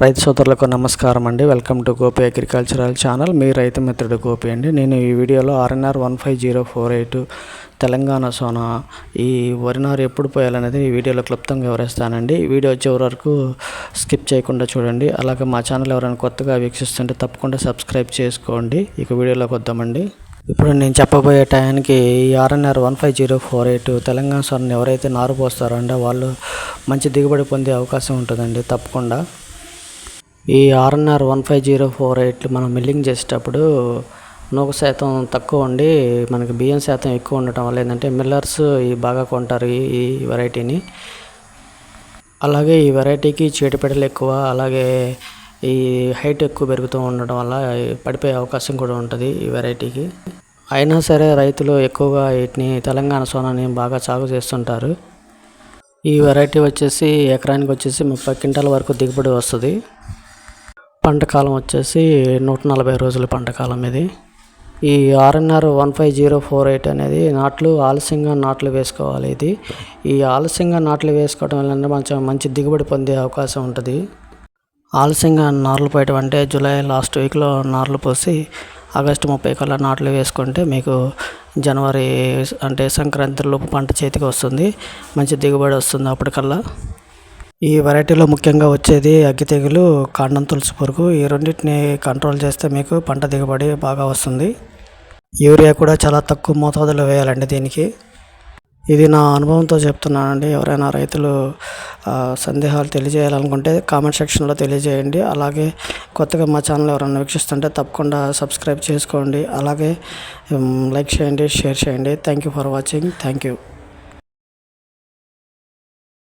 రైతు సోదరులకు నమస్కారం అండి. Welcome to Gopi agricultural channel. మీ రైతు మిత్రుడు గోపి అండి. నేను ఈ వీడియోలో RNR one five zero four eight Telangana Sona ఈ వరినారు ఎప్పుడు పోయాలనేది ఈ వీడియోలో క్లుప్తంగా వివరిస్తానండి. ఈ వీడియో చివరి వరకు స్కిప్ చేయకుండా చూడండి. అలాగే మా ఛానల్ ఎవరైనా కొత్తగా వీక్షిస్తుంటే తప్పకుండా సబ్స్క్రైబ్ చేసుకోండి. ఇక వీడియోలోకి వద్దామండి. ఇప్పుడు నేను చెప్పబోయే టయానికి ఈ RNR one five zero four eight Telangana సోనాని ఎవరైతే నారు పోస్తారో అంటే వాళ్ళు మంచి దిగుబడి పొందే అవకాశం ఉంటుందండి తప్పకుండా. ఈ RNR one five zero four ఎయిట్లు మనం మిల్లింగ్ చేసేటప్పుడు నూక శాతం తక్కువ ఉండి మనకి బియ్యం శాతం ఎక్కువ ఉండటం వల్ల ఏంటంటే మిల్లర్స్ ఈ బాగా కొంటారు ఈ ఈ వెరైటీని. అలాగే ఈ వెరైటీకి చీడపీడలు ఎక్కువ అలాగే ఈ హైట్ ఎక్కువ పెరుగుతూ ఉండడం వల్ల పడిపోయే అవకాశం కూడా ఉంటుంది ఈ వెరైటీకి. అయినా సరే రైతులు ఎక్కువగా వీటిని తెలంగాణ సోనాని బాగా సాగు చేస్తుంటారు. ఈ వెరైటీ వచ్చేసి ఎకరానికి వచ్చేసి ముప్పై క్వింటాల వరకు దిగుబడి వస్తుంది. పంట కాలం వచ్చేసి నూట నలభై రోజుల పంట కాలం ఇది. ఈ RNR one five zero four eight అనేది నాట్లు ఆలస్యంగా నాట్లు వేసుకోవాలి ఇది. ఈ ఆలస్యంగా నాట్లు వేసుకోవడం వల్ల మంచి మంచి దిగుబడి పొందే అవకాశం ఉంటుంది. ఆలస్యంగా నార్లు పోయటం అంటే జూలై లాస్ట్ వీక్లో నార్లు పోసి ఆగస్టు ముప్పై కల్లా నాట్లు వేసుకుంటే మీకు జనవరి అంటే సంక్రాంతి లోపు పంట చేతికి వస్తుంది. మంచి దిగుబడి వస్తుంది అప్పటికల్లా. ఈ వెరైటీలో ముఖ్యంగా వచ్చేది అగ్గి తెగులు కాండం తులసి పురుగు. ఈ రెండింటిని కంట్రోల్ చేస్తే మీకు పంట దిగుబడి బాగా వస్తుంది. యూరియా కూడా చాలా తక్కువ మోతాదులో వేయాలండి దీనికి. ఇది నా అనుభవంతో చెప్తున్నానండి. ఎవరైనా రైతులు సందేహాలు తెలియజేయాలనుకుంటే కామెంట్ సెక్షన్లో తెలియజేయండి. అలాగే కొత్తగా మా ఛానల్ ఎవరైనా వీక్షిస్తుంటే తప్పకుండా సబ్స్క్రైబ్ చేసుకోండి. అలాగే లైక్ చేయండి షేర్ చేయండి. Thank you for watching thank you